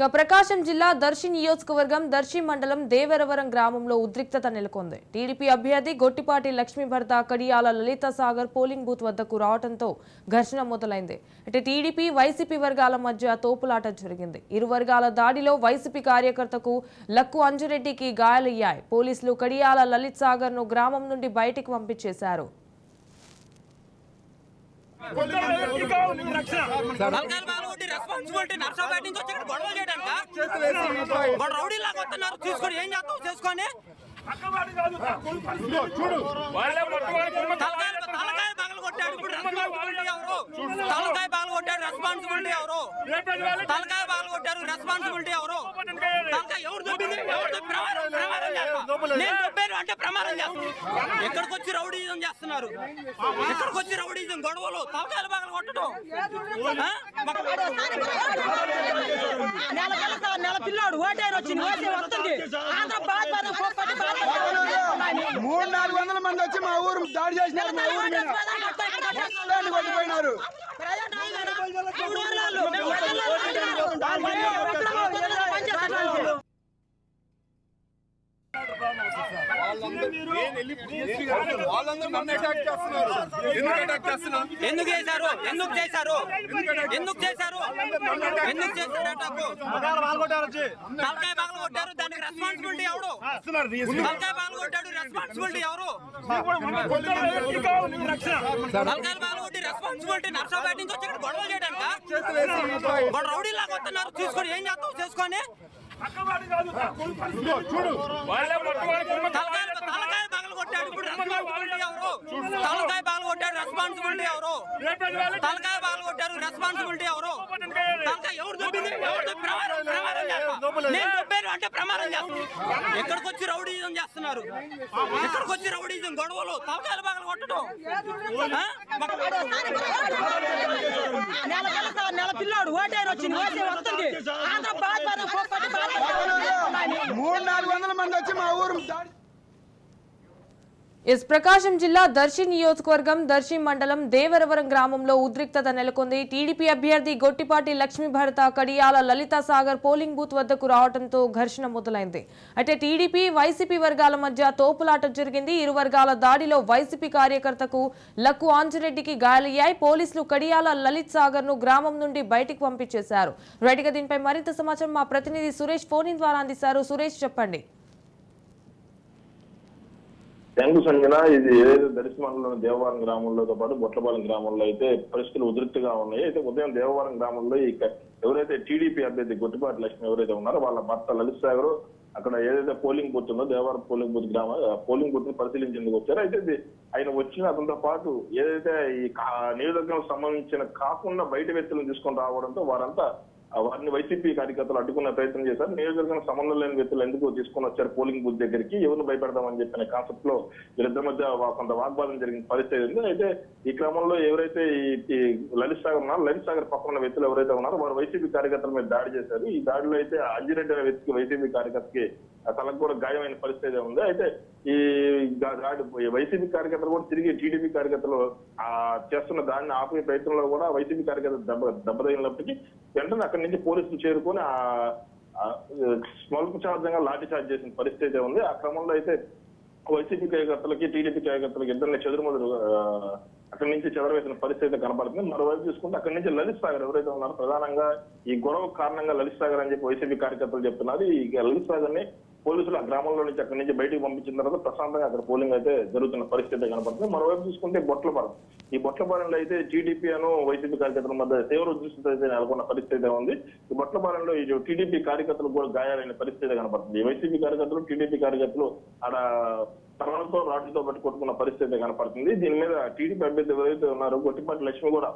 ఇక ప్రకాశం జిల్లా దర్శి నియోజకవర్గం దర్శి మండలం దేవరవరం గ్రామంలో ఉద్రిక్తత నెలకొంది. టీడీపీ అభ్యర్థి గొట్టిపాటి లక్ష్మీభర్త కడియాల లలిత సాగర్ పోలింగ్ బూత్ వద్దకు రావడంతో ఘర్షణ మొదలైంది. అంటే టీడీపీ వైసీపీ వర్గాల మధ్య తోపులాట జరిగింది. ఇరు వర్గాల దాడిలో వైసీపీ కార్యకర్తకు లక్కు అంజురెడ్డికి గాయాలయ్యాయి. పోలీసులు కడియాల లలిత్ సాగర్ను గ్రామం నుండి బయటికి పంపించేశారు. రెస్పాన్సిబిలిటీ నర్సాపేట నుంచి వచ్చి గొడవలు చేయడానిక రౌడీ లాగా వస్తున్నారు. చూసుకొని ఏం చేస్తావు? చేసుకొని. తలకాయ తలకాయ పగలు కొట్టాడు ఇప్పుడు రెస్పాన్సిబిలిటీ ఎవరు? తలకాయ పగలు కొట్టాడు రెస్పాన్సిబిలిటీ ఎవరు? తలకాయ పగలు కొట్టారు రెస్పాన్సిబిలిటీ ఎవరు? తలకాయ ఎవరు దొబ్బింది? ఎవరు దొబ్బి? నేను అంటే ప్రమాదం చేస్తాను ఎక్కడికి వచ్చి రౌడీజం చేస్తున్నారు? ఎక్కడికి వచ్చి రౌడీజం? గొడవలు తలకాయలు పగలు కొట్టడం. నెల పిల్లాడు ఓటైన వచ్చింది వస్తుంది మూడు నాలుగు వందల మంది వచ్చి మా ఊరు దాడి చేసినారు మా ఊరు మీద. పిల్లల్ని కొట్టిపోయినారు వాళ్ళందరూ నన్ను అటాక్ చేస్తున్నారు ఎందుకు చేశారు? ఎందుకు చేశారు ఎందుకు చేశారు ఎందుకు చేశారు అటాకు తలకాయ పగలు కొట్టారు దానికి రెస్పాన్సిబిలిటీ ఎవరు తలకాయ పగలు కొట్టాడు రెస్పాన్సిబిలిటీ ఎవరు తలకాయలు పగలు కొట్టి రెస్పాన్సిబిలిటీ నర్సాపేట నుంచి వచ్చి ఇక్కడ చేయడానికి చేయడానిక వాడు రౌడీ లాగా వస్తున్నారు తీసుకొని ఏం చేస్తావు చేసుకొని తలకాయ తలకాయ పగలు కొట్టాడు. ఇప్పుడు రెస్పాన్సిబిలిటీ ఎవరు? తలకాయ పగలు కొట్టాడు రెస్పాన్సిబిలిటీ ఎవరు? తలకాయ పగలు కొట్టారు రెస్పాన్సిబిలిటీ ఎవరు? తలకాయ ఎవరు దొబ్బింది? ఎవరు దొబ్బి ప్రమాదం నేను దొబ్బాను అంటే ప్రమాదం చేస్తా. ఎక్కడికి వచ్చి రౌడీజం చేస్తున్నారు? ఎక్కడికి వచ్చి రౌడీజం? గొడవలు తలకాయలు పగలు కొట్టడం. నెల పిల్లాడు ఓటైన వచ్చింది ఓటే వస్తుంది. ఆంధ్ర మూడు నాలుగు వందల మంది వచ్చి మా ఊరు దాడి ఎస్ ప్రకాశం జిల్లా దర్శి నియోజకవర్గం దర్శి మండలం దేవరవరం గ్రామంలో ఉద్రిక్తత నెలకొంది. టీడీపీ అభ్యర్థి గొట్టిపాటి లక్ష్మీ భరత కడియాల లలిత సాగర్ పోలింగ్ బూత్ వద్దకు రావడంతో ఘర్షణ మొదలైంది. అయితే టీడీపీ వైసీపీ వర్గాల మధ్య తోపులాట జరిగింది. ఇరు వర్గాల దాడిలో వైసీపీ కార్యకర్తకు లక్కు ఆంజరెడ్డికి గాయాలయ్యాయి పోలీసులు కడియాల లలిత్ సాగర్ను గ్రామం నుండి బయటికి పంపించేశారు. రైట్గా దీనిపై మరింత సమాచారం మా ప్రతినిధి సురేష్ ఫోన్ ద్వారా అందిస్తారు. సురేష్ చెప్పండి. థ్యాంక్ సంజన ఇది ఏదైతే దర్శమండలం దేవవరం గ్రామంలోతో పాటు బొట్లపాలెం గ్రామంలో అయితే పరిస్థితులు ఉధృతిగా ఉన్నాయి. అయితే ఉదయం దేవవరం గ్రామంలో ఎవరైతే టీడీపీ అభ్యర్థి గుట్టిపాటి లక్ష్మి ఎవరైతే ఉన్నారో వాళ్ళ భర్త లలిత్ సాగర్ అక్కడ ఏదైతే పోలింగ్ బూత్ ఉందో దేవవరం పోలింగ్ బూత్ గ్రామ పోలింగ్ బూత్ని పరిశీలించేందుకు వచ్చారో. అయితే ఆయన వచ్చిన అతనితో పాటు ఏదైతే ఈ నియోజకవర్గం సంబంధించిన కాకుండా బయట వ్యక్తులను తీసుకొని రావడంతో వారంతా వారిని వైసీపీ కార్యకర్తలు అడ్డుకునే ప్రయత్నం చేశారు. నియోజకవర్గం సంబంధం లేని వ్యక్తులు ఎందుకు తీసుకొని వచ్చారు పోలింగ్ బూత్ దగ్గరికి? ఎవరిని భయపెడదామని చెప్పిన కాన్సెప్ట్లో వీరిద్దరి మధ్య కొంత వాగ్వాదం జరిగిన పరిస్థితి ఉంది అయితే ఈ క్రమంలో ఎవరైతే ఈ లలిత్ సాగర్ ఉన్నారో లలిత్ సాగర్ పక్కన ఉన్న వ్యక్తులు ఎవరైతే ఉన్నారో వారు వైసీపీ కార్యకర్తల మీద దాడి చేశారు. ఈ దాడిలో అయితే అంజిరెడ్డి అనే వ్యక్తికి వైసీపీ కార్యకర్తకి తనకు కూడా గాయమైన పరిస్థితి ఉంది. అయితే ఈ దాడి వైసీపీ కార్యకర్తలు కూడా తిరిగి టీడీపీ కార్యకర్తలు ఆ చేస్తున్న దాడిని ఆపే ప్రయత్నంలో కూడా వైసీపీ కార్యకర్తలు దెబ్బ దెబ్బతగినప్పటికీ వెంటనే అక్కడి నుంచి పోలీసులు చేరుకొని ఆ ఆ, స్వల్పచార్జంగా లాఠీ చార్జ్ చేసిన పరిస్థితి అయితే ఉంది? ఆ క్రమంలో అయితే వైసీపీ కార్యకర్తలకి టీడీపీ కార్యకర్తలకి ఇద్దరిని చెదురుమదురు ఆ, అక్కడి నుంచి చెదరవేసిన పరిస్థితి అయితే కనపడుతుంది. మరోవైపు చూసుకుంటే అక్కడి నుంచి లలిత్ సాగర్ ఎవరైతే ఉన్నారో ప్రధానంగా ఈ గొడవ కారణంగా లలిత్ సాగర్ అని చెప్పి వైసీపీ కార్యకర్తలు చెప్తున్నారు. ఈ లలిత్ సాగర్ని పోలీసులు ఆ గ్రామంలో నుంచి అక్కడి నుంచి బయటికి పంపించిన తర్వాత ప్రశాంతంగా అక్కడ పోలింగ్ అయితే జరుగుతున్న పరిస్థితి కనపడుతుంది. మరోవైపు చూసుకుంటే బొట్లపాలెం ఈ బొట్లపాలెంలో అయితే టీడీపీ అను వైసీపీ కార్యకర్తల మధ్య తీవ్ర ఉద్రిక్తత అయితే నెలకొన్న పరిస్థితి అయితే ఉంది. ఈ బొట్లపాలెంలో ఈ టీడీపీ కార్యకర్తలు కూడా గాయాలైన పరిస్థితి కనపడుతుంది. ఈ వైసీపీ కార్యకర్తలు టీడీపీ కార్యకర్తలు ఆడ తరణంతో రాడ్లతో పట్టి కొట్టుకున్న పరిస్థితి కనపడుతుంది. దీని మీద టీడీపీ అభ్యర్థి ఎవరైతే ఉన్నారో గొట్టిపాటి లక్ష్మి కూడా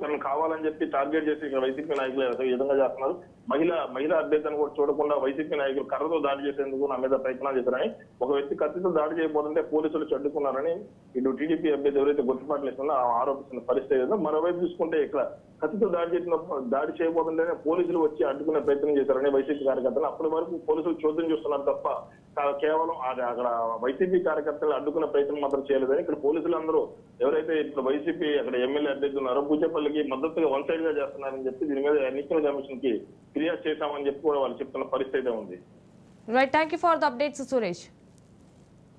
తనను కావాలని చెప్పి టార్గెట్ చేసి ఇక్కడ వైసీపీ నాయకులు ఈ విధంగా చేస్తున్నారు. మహిళ మహిళా అభ్యర్థిని కూడా చూడకుండా వైసీపీ నాయకులు కర్రతో దాడి చేసేందుకు నా మీద ప్రయత్నాలు చేశారని ఒక వ్యక్తి కత్తితో దాడి చేయబోతుంటే పోలీసులు చెడ్డుకున్నారని ఇటు టీడీపీ అభ్యర్థి ఎవరైతే గుర్తుపాట్లు ఇస్తుందో ఆరోపిస్తున్న పరిస్థితి ఏదో. మరోవైపు చూసుకుంటే ఇక్కడ కత్తితో దాడి చేసిన దాడి చేయబోతుంటేనే పోలీసులు వచ్చి అడ్డుకునే ప్రయత్నం చేశారని వైసీపీ కార్యకర్తలు అప్పటి వరకు పోలీసులు చోద్యం చూస్తున్నారు తప్ప కేవలం అది అక్కడ వైసీపీ కార్యకర్తలు అడ్డుకునే ప్రయత్నం మాత్రం చేయలేదని ఇక్కడ పోలీసులు అందరూ ఎవరైతే ఇప్పుడు వైసీపీ అక్కడ ఎమ్మెల్యే అభ్యర్థి ఉన్నారో పూచేపల్లికి మద్దతుగా వన్ సైడ్గా చేస్తున్నారని చెప్పి దీని మీద ఎన్నికల కమిషన్కి ఫిర్యాదు చేశామని చెప్పి కూడా వాళ్ళు చెప్తున్న పరిస్థితి ఉంది. Right thank you for the updates Suresh.